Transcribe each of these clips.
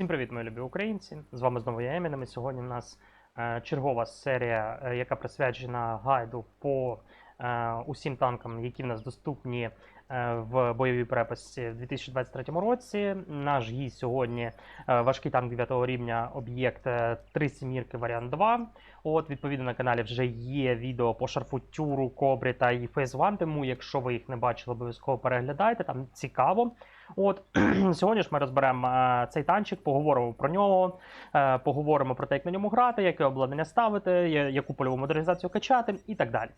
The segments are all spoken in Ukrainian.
Всім привіт, мої любі українці! З вами знову я Емінем. І сьогодні в нас е, чергова серія, е, яка присвячена гайду по усім танкам, які в нас доступні е, в бойовій переписці в 2023 році. Наш гість сьогодні е, важкий танк 9 рівня, об'єкт е, 3 сімірки варіант 2. От, відповідно, на каналі вже є відео по шарфу Тюру, Кобрі та і Фейс One, тому якщо ви їх не бачили, обов'язково переглядайте, там цікаво. От сьогодні ж ми розберемо е, цей танчик, поговоримо про нього, е, поговоримо про те, як на ньому грати, яке обладнання ставити, яку польову модернізацію качати і так далі.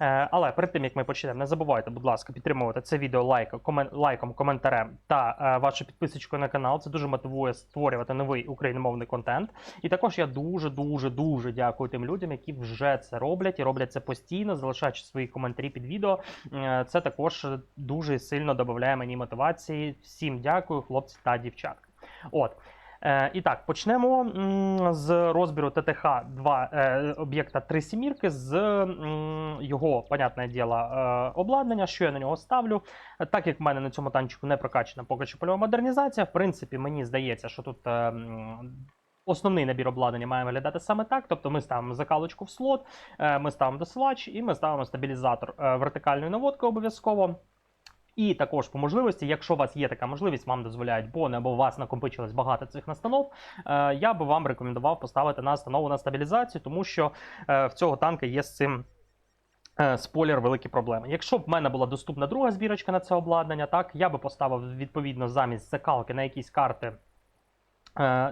Е, Але перед тим як ми почнемо, не забувайте, будь ласка, підтримувати це відео лайком, комен, лайком, коментарем та е, вашою підписочкою на канал. Це дуже мотивує створювати новий україномовний контент. І також я дуже, дуже, дуже дякую тим людям, які вже це роблять і роблять це постійно, залишаючи свої коментарі під відео. Е, Це також дуже сильно додає мені мотивації. Всім дякую, хлопці та дівчатка. От. Е, і так, почнемо з розбіру ТТХ 2 е, об'єкта 3 сімірки з його, понятне діло, е, обладнання, що я на нього ставлю. Так як в мене на цьому танчику не прокачана поки що польова модернізація, в принципі, мені здається, що тут. Основний набір обладнання має виглядати саме так. Тобто ми ставимо закалочку в слот, ми ставимо досилач і ми ставимо стабілізатор вертикальної наводки обов'язково. І також по можливості, якщо у вас є така можливість, вам дозволяють бони або у вас накопичилось багато цих настанов, е, я би вам рекомендував поставити настанову на стабілізацію, тому що е, в цього танка є з цим. е, Спойлер, великі проблеми. Якщо б в мене була доступна друга збірочка на це обладнання, так я би поставив відповідно замість закалки на якісь карти,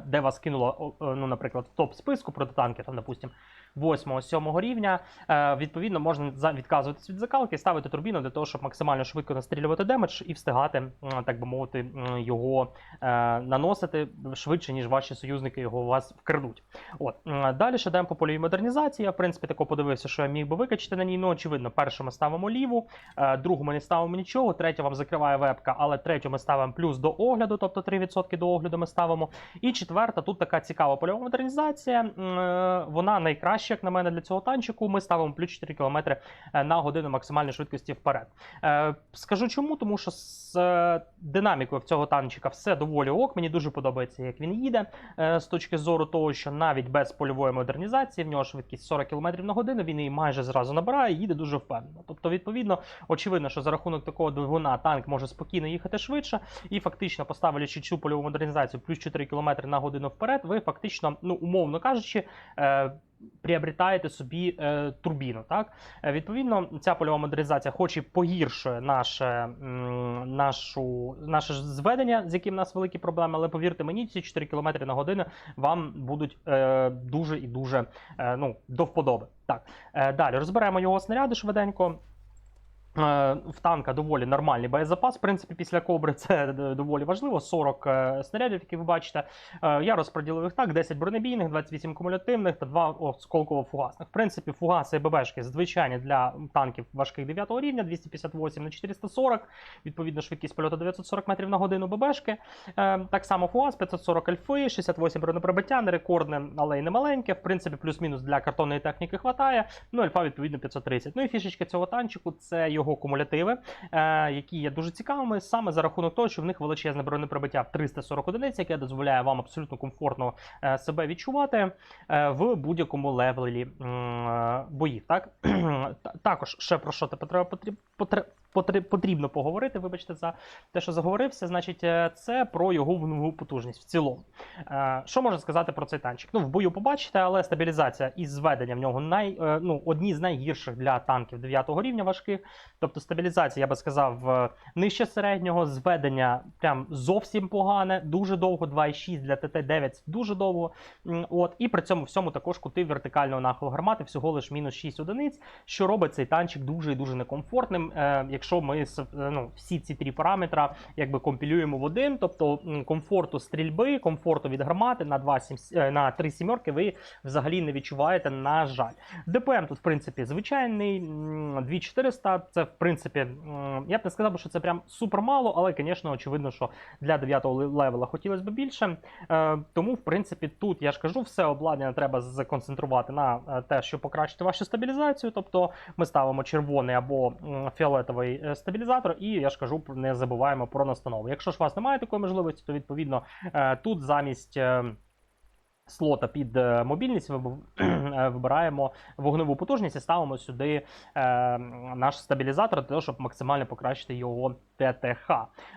де вас кинуло, ну, наприклад, в топ списку протитанків, там, допустим, 8-7 рівня. Е, відповідно, можна відказуватись від закалки, ставити турбіну для того, щоб максимально швидко настрілювати демедж і встигати, так би мовити, його е, наносити швидше, ніж ваші союзники його у вас вкрадуть. От далі ще йдемо по польовій модернізації. Я в принципі тако подивився, що я міг би викачати на ній. Ну, очевидно, першу ми ставимо ліву, е, другу ми не ставимо нічого, третю вам закриває вебка, але третю ми ставимо плюс до огляду, тобто 3% до огляду ми ставимо. І четверта, тут така цікава польова модернізація. Вона найкраща, як на мене, для цього танчику. Ми ставимо плюс 4 км на годину максимальної швидкості вперед. Е, Скажу чому, тому що з е, динамікою в цього танчика все доволі ок. Мені дуже подобається, як він їде. е, З точки зору того, що навіть без польової модернізації в нього швидкість 40 км на годину, він її майже зразу набирає і їде дуже впевнено. Тобто, відповідно, очевидно, що за рахунок такого двигуна танк може спокійно їхати швидше, і фактично, поставлячи цю польову модернізацію плюс 4 км на годину вперед, ви фактично, ну умовно кажучи, е, приобретаєте собі е, турбіну. Так? Е, відповідно, ця польова модернізація, хоч і погіршує наше, м, нашу, наше зведення, з яким у нас великі проблеми, але повірте мені, ці 4 км на годину вам будуть е, дуже і дуже е, ну, до вподоби. Так, е, далі розберемо його снаряди швиденько. Е, В танка доволі нормальний боєзапас. В принципі, після кобри це доволі важливо. 40 е, снарядів, які ви бачите. Е, Я розподілив їх так: 10 бронебійних, 28 кумулятивних та 2 осколково-фугасних. В принципі, фугаси і ББшки звичайні для танків важких 9 рівня, 258 на 440, відповідно, швидкість польоту 940 метрів на годину ББшки. Е, Так само фугас 540 альфи, 68 бронепробиття, не рекордне, але й не маленьке. В принципі, плюс-мінус для картонної техніки хватає. Ну, альфа, відповідно, 530. Ну і фішечка цього танчику це його кумулятиви, е, які є дуже цікавими саме за рахунок того, що в них величезне бронепробиття в 340 одиниць, яке дозволяє вам абсолютно комфортно е, себе відчувати е, в будь-якому левелі боїв. Так? Також ще про що тебе треба потріб, потре- потре- потрібно поговорити. Вибачте за те, що заговорився. Значить, е, це про його вогневу потужність в цілому. Е, Що можна сказати про цей танчик? Ну, в бою побачите, але стабілізація і зведення в нього най, е, ну, одні з найгірших для танків 9 рівня важких. Тобто стабілізація, я би сказав, нижче середнього, зведення прям зовсім погане, дуже довго, 2,6 для ТТ-9 дуже довго. От, і при цьому всьому також кути вертикального нахилу гармати, всього лиш мінус 6 одиниць, що робить цей танчик дуже і дуже некомфортним. Е, якщо ми е, ну, всі ці три параметра якби компілюємо в один, тобто комфорту стрільби, комфорту від гармати на 2, 7, е, на 3 сімерки ви взагалі не відчуваєте, на жаль. ДПМ тут, в принципі, звичайний, 2400, це в принципі, я б не сказав, що це прям супер мало, але, звісно, очевидно, що для 9 левела хотілося б більше. Е, Тому, в принципі, тут я ж кажу, все обладнання треба законцентрувати на те, щоб покращити вашу стабілізацію. Тобто ми ставимо червоний або фіолетовий е, стабілізатор, і я ж кажу, не забуваємо про настанову. Якщо ж у вас немає такої можливості, то відповідно е, тут замість. е, Слота під мобільність вибираємо вогневу потужність і ставимо сюди наш стабілізатор для того, щоб максимально покращити його ТТХ.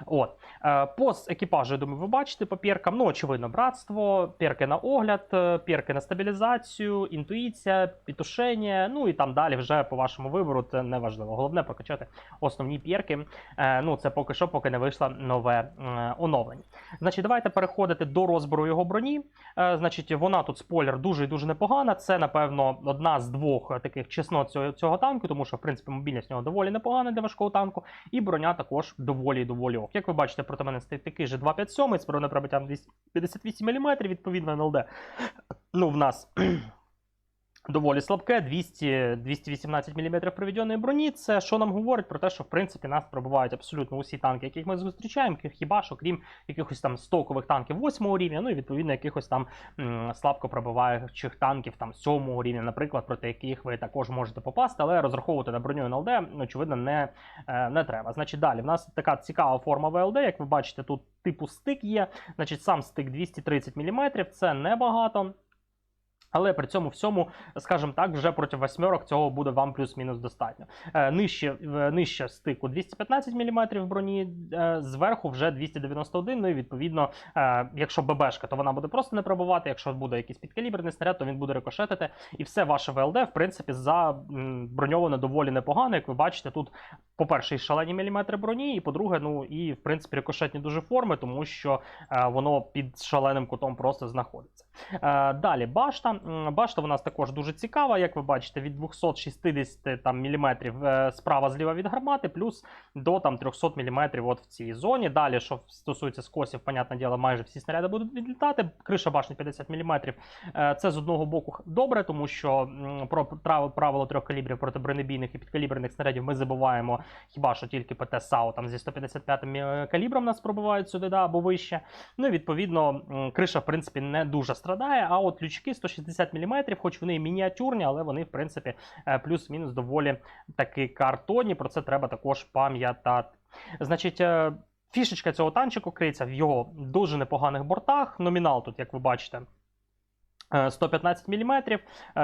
От. Е, по екіпажу, я думаю, ви бачите по перкам. Ну, очевидно, братство, перки на огляд, е, перки на стабілізацію, інтуїція, підтушення, ну і там далі вже по вашому вибору це не важливо. Головне прокачати основні перки. Е, ну, це поки що, поки не вийшло нове оновлення. Значить, давайте переходити до розбору його броні. Значить, вона тут спойлер дуже і дуже непогана. Це, напевно, одна з двох таких чеснот цього, цього танку, тому що, в принципі, мобільність в нього доволі непогана для важкого танку, і броня також доволі і доволі ок. Як ви бачите, проти мене стоїть такий же 257 з бронепробиттям 258 мм, відповідно НЛД. Ну, в нас. Доволі слабке, 200, 218 мм приведеної броні. Це що нам говорить про те, що в принципі нас пробивають абсолютно усі танки, яких ми зустрічаємо, хіба що крім якихось там стокових танків 8 рівня, ну і відповідно якихось там м, слабко пробиваючих танків там 7 рівня, наприклад, проти яких ви також можете попасти, але розраховувати на броню НЛД, очевидно, не, е, не треба. Значить, далі в нас така цікава форма ВЛД. Як ви бачите, тут типу стик є. Значить, сам стик 230 мм, це небагато. Але при цьому всьому, скажімо так, вже проти восьмерок цього буде вам плюс-мінус достатньо. Е, нижче, нижче стику 215 мм броні, е, зверху вже 291. Ну і відповідно, е, якщо ББшка, то вона буде просто не пробувати. Якщо буде якийсь підкаліберний снаряд, то він буде рикошетити. І все ваше ВЛД, в принципі, заброньовано доволі непогано. Як ви бачите, тут, по-перше, і шалені міліметри броні, і по-друге, ну і в принципі рикошетні дуже форми, тому що е, воно під шаленим кутом просто знаходиться. Е, Далі башта. Башта у нас також дуже цікава, як ви бачите, від 260 там, мм справа зліва від гармати, плюс до там, 300 мм от в цій зоні. Далі, що стосується скосів, понятне діло, майже всі снаряди будуть відлітати. Криша башні 50 мм. Це з одного боку добре, тому що про правило трьох калібрів проти бронебійних і підкаліберних снарядів ми забуваємо хіба що тільки ПТ САУ там зі 155 м калібром нас пробивають сюди да, або вище. Ну і відповідно криша, в принципі, не дуже страдає. А от лючки 160 мм, хоч вони і мініатюрні, але вони, в принципі, е, плюс-мінус доволі таки картонні. Про це треба також пам'ятати. Значить. е, Фішечка цього танчику криється в його дуже непоганих бортах. Номінал тут, як ви бачите, е, 115 мм,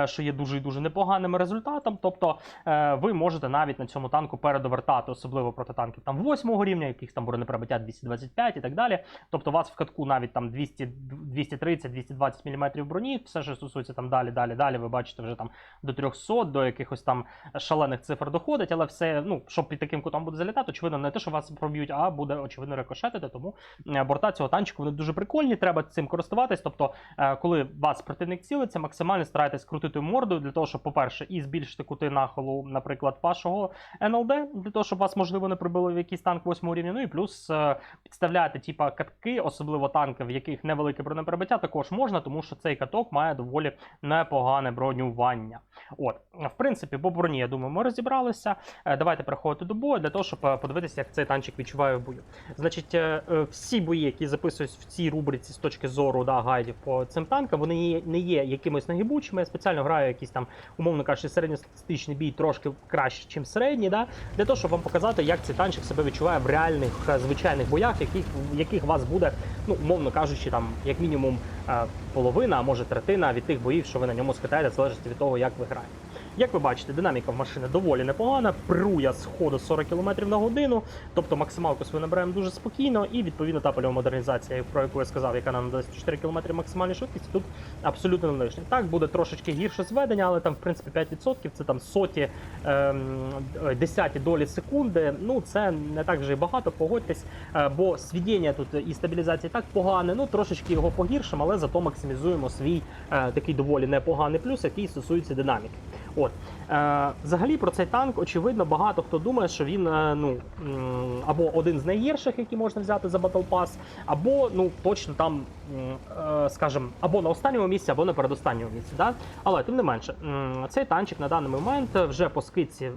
що є дуже і дуже непоганим результатом. Тобто е, ви можете навіть на цьому танку передовертати, особливо проти танків там 8 рівня, яких там бронепробиття 225 і так далі. Тобто у вас в катку навіть там 230-220 мм броні, все, що стосується там далі, далі, далі, ви бачите вже там до 300, до якихось там шалених цифр доходить, але все, ну, щоб під таким кутом буде залітати, очевидно, не те, що вас проб'ють, а буде очевидно рикошетити. Тому е, борта цього танчику вони дуже прикольні, треба цим користуватись. Тобто, е, коли вас противник цілиться, максимально старайтесь крутити мордою для того, щоб, по-перше, і збільшити кути нахилу, наприклад, вашого НЛД, для того, щоб вас можливо не прибило в якийсь танк 8 рівня. Ну і плюс е, підставляти типа катки, особливо танки, в яких невелике бронепробиття, також можна, тому що цей каток має доволі непогане бронювання. От, в принципі, по броні, я думаю, ми розібралися. Е, Давайте переходити до бою для того, щоб е, подивитися, як цей танчик відчуває в бою. Значить, всі бої, які записуюсь в цій рубриці з точки зору да, гайдів по цим танкам, вони є- не є якимось нагибучими. Я спеціально граю якийсь там, умовно кажучи, середньостатистичний бій трошки краще, ніж середній, да, для того, щоб вам показати, як цей танчик себе відчуває в реальних е, звичайних боях, яких, в яких вас буде, ну, умовно кажучи, там, як мінімум е, половина, а може третина від тих боїв, що ви на ньому скатаєте, залежить від того, як ви граєте. Як ви бачите, динаміка в машини доволі непогана, пруя з ходу 40 км на годину, тобто максималку свою набираємо дуже спокійно, і відповідно та польова модернізація, про яку я сказав, яка нам дасть 4 км максимальної швидкості, тут абсолютно не лишня. Так, буде трошечки гірше зведення, але там, в принципі, 5% це там соті, ем, десяті долі секунди. Ну, це не так вже і багато, погодьтесь, е, бо свідіння тут і стабілізація так погане, ну трошечки його погіршимо, але зато максимізуємо свій е, такий доволі непоганий плюс, який стосується динаміки. От е, взагалі про цей танк, очевидно, багато хто думає, що він е, ну або один з найгірших, які можна взяти за Battle Pass, або ну точно там, е, скажімо, або на останньому місці, або на передостанньому місці. Да? Але тим не менше, цей танчик на даний момент вже по скидці е,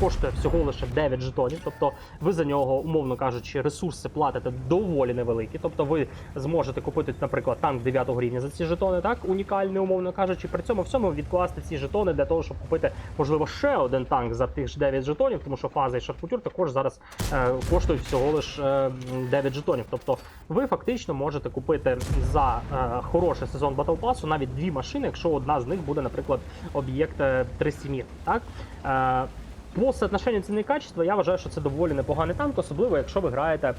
коштує всього лише 9 жетонів. Тобто ви за нього, умовно кажучи, ресурси платите доволі невеликі. Тобто ви зможете купити, наприклад, танк 9 рівня за ці жетони, так унікальний, умовно кажучи, при цьому всьому відкласти ці жетони для того, щоб купити, можливо, ще один танк за тих ж 9 жетонів, тому що фаза і шарпутюр також зараз е, коштують всього лише е, 9 жетонів. Тобто ви фактично можете купити за е, хороший сезон Pass навіть дві машини, якщо одна з них буде, наприклад, об'єкт е, 3 Так? По соотношенню ціни і качества я вважаю, що це доволі непоганий танк, особливо якщо ви граєте.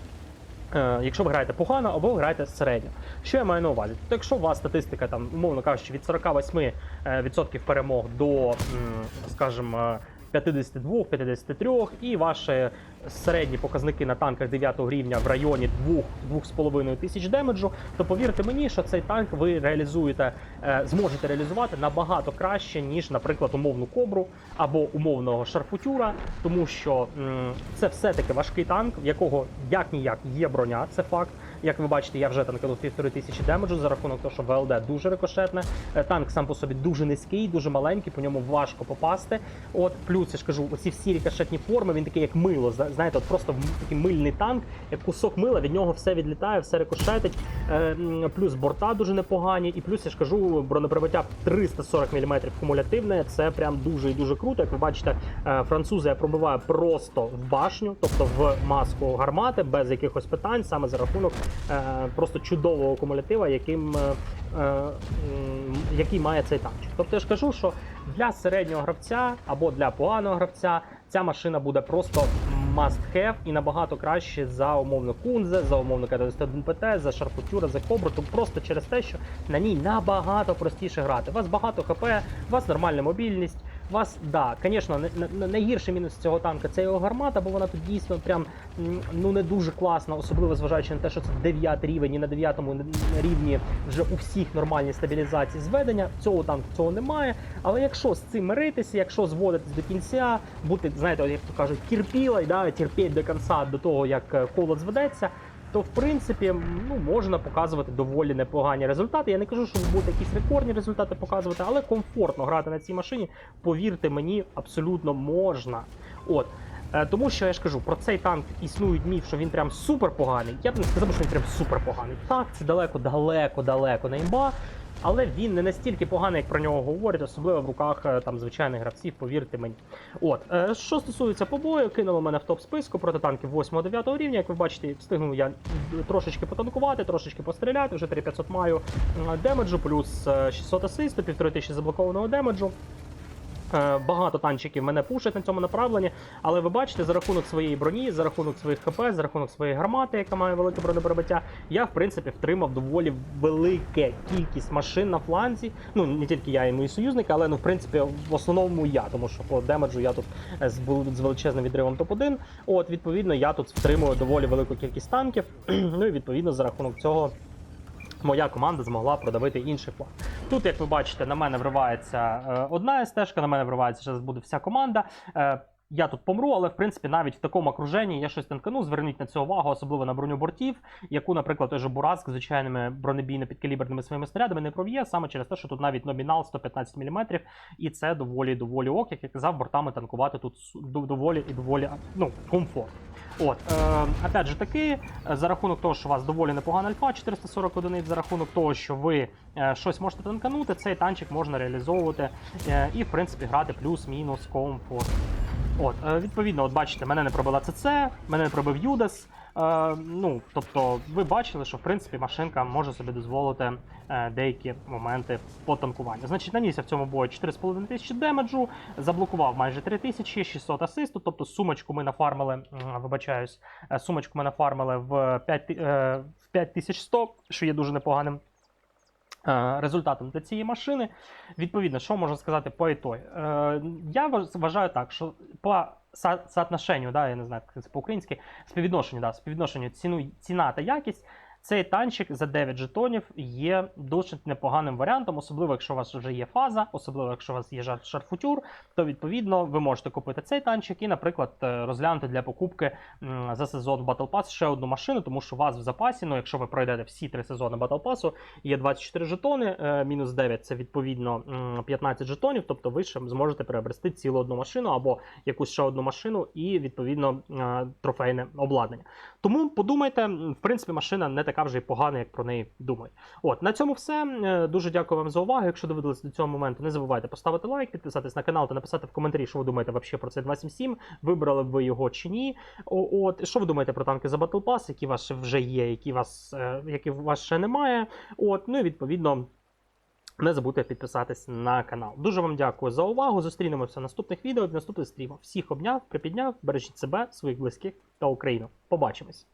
Е, Якщо ви граєте погано або ви граєте середньо, що я маю на увазі? Тобто, якщо у вас статистика там, умовно кажучи, від 48% е, перемог до, скажімо, е, 52, 53 і ваші середні показники на танках 9 рівня в районі 2-2,5 тисяч демеджу, то повірте мені, що цей танк ви реалізуєте, е, зможете реалізувати набагато краще, ніж, наприклад, умовну кобру або умовного шарфутюра, тому що м, це все-таки важкий танк, в якого як ніяк є броня, це факт. Як ви бачите, я вже танканув півтори тисячі демеджу за рахунок того, що ВЛД дуже рикошетне. Е, Танк сам по собі дуже низький, дуже маленький, по ньому важко попасти. От плюс я ж кажу, оці всі рикошетні форми, він такий як мило. Зна- Знаєте, от просто такий мильний танк, як кусок мила, від нього все відлітає, все рикошетить. Е, Плюс борта дуже непогані, і плюс я ж кажу, бронеприбиття 340 мм кумулятивне. Це прям дуже і дуже круто. Як ви бачите, е, французи я пробиваю просто в башню, тобто в маску гармати, без якихось питань, саме за рахунок е, просто чудового кумулятива, яким, який має цей танчик. Тобто я ж кажу, що для середнього гравця або для поганого гравця ця машина буде просто must have і набагато краще за умовно Кунзе, за умовно КТ-91ПТ, за Шарпутюра, за Кобру, Тобто просто через те, що на ній набагато простіше грати. У вас багато ХП, у вас нормальна мобільність. Вас, да, звісно, найгірший мінус цього танка це його гармата, бо вона тут дійсно прям ну не дуже класна, особливо зважаючи на те, що це 9 рівень і на 9 рівні вже у всіх нормальні стабілізації зведення. Цього танку цього немає. Але якщо з цим миритися, якщо зводитись до кінця, бути, знаєте, як то кажуть, терпілий, да, терпіть до кінця до того, як е, коло зведеться. То в принципі ну можна показувати доволі непогані результати. Я не кажу, що ви будете якісь рекордні результати показувати, але комфортно грати на цій машині. Повірте мені, абсолютно можна. От Е, Тому що я ж кажу, про цей танк існують міф, що він прям супер поганий. Я б не сказав, що він прям супер поганий. Так, це далеко, далеко, далеко на імба. Але він не настільки поганий, як про нього говорять, особливо в руках е, там звичайних гравців, повірте мені. От е, що стосується побою, кинуло мене в топ списку проти танків 8-9 рівня. Як ви бачите, встигнув я трошечки потанкувати, трошечки постріляти. Вже 3500 маю демеджу, плюс е, 600 асисту, 1500 заблокованого демеджу. Е, Багато танчиків мене пушать на цьому направленні, але ви бачите, за рахунок своєї броні, за рахунок своїх ХП, за рахунок своєї гармати, яка має велике бронепробиття, я в принципі втримав доволі велике кількість машин на фланзі. Ну не тільки я і мої союзники, але ну в принципі в основному я, тому що по демеджу я тут е, з, величезним відривом топ-1. От відповідно я тут втримую доволі велику кількість танків. ну і відповідно за рахунок цього моя команда змогла продавити інший план. Тут, як ви бачите, на мене вривається е, одна стежка, на мене вривається зараз буде вся команда. Я тут помру, але в принципі навіть в такому окруженні я щось танкану. Зверніть на це увагу, особливо на броню бортів, яку, наприклад, той же Бураск звичайними бронебійно-підкаліберними своїми снарядами не проб'є, саме через те, що тут навіть номінал 115 мм, і це доволі доволі ок, як я казав, бортами танкувати тут доволі і доволі ну, комфортно. От, е, опять же таки, е, за рахунок того, що у вас доволі непогана альфа, 440 одиниць, за рахунок того, що ви е, щось можете танканути, цей танчик можна реалізовувати е, і, в принципі, грати плюс-мінус комфорт. От, е, відповідно, от бачите, мене не пробила ЦЦ, мене не пробив Юдас. Е, ну, тобто, ви бачили, що в принципі машинка може собі дозволити е, деякі моменти по танкуванню. Значить, нанісся в цьому бою 4,5 тисячі демеджу, заблокував майже 3 тисячі, 600 асисту. Тобто сумочку ми нафармили, вибачаюсь, сумочку ми нафармили в 5, ти- в 5100, що є дуже непоганим. Е, Результатом для цієї машини. Відповідно, що можна сказати по ІТО? Е, я вважаю так, що по соотношенню, да, я не знаю, як це по-українськи, співвідношенню, да, співвідношенню ціну, ціна та якість, цей танчик за 9 жетонів є досить непоганим варіантом, особливо якщо у вас вже є фаза, особливо якщо у вас є шарфутюр, то відповідно ви можете купити цей танчик і, наприклад, е, розглянути для покупки за сезон Battle Pass ще одну машину, тому що у вас в запасі, ну якщо ви пройдете всі три сезони Battle Pass, є 24 жетони, е, мінус 9 це відповідно м, 15 жетонів, тобто ви ще зможете приобрести цілу одну машину або якусь ще одну машину і відповідно е, трофейне обладнання. Тому подумайте, в принципі, машина не така вже й погана, як про неї думають. От на цьому все. Е, Дуже дякую вам за увагу. Якщо дивилися до цього моменту, не забувайте поставити лайк, підписатись на канал та написати в коментарі, що ви думаєте вообще про цей 277, вибрали б ви його чи ні. От що ви думаєте про танки за Battle Pass, які вас вже є, які вас, е, які вас ще немає. От, ну і відповідно. Не забудьте підписатись на канал. Дуже вам дякую за увагу. Зустрінемося в наступних відео в наступних стрімах. Всіх обняв, припідняв, бережіть себе, своїх близьких та Україну. Побачимось!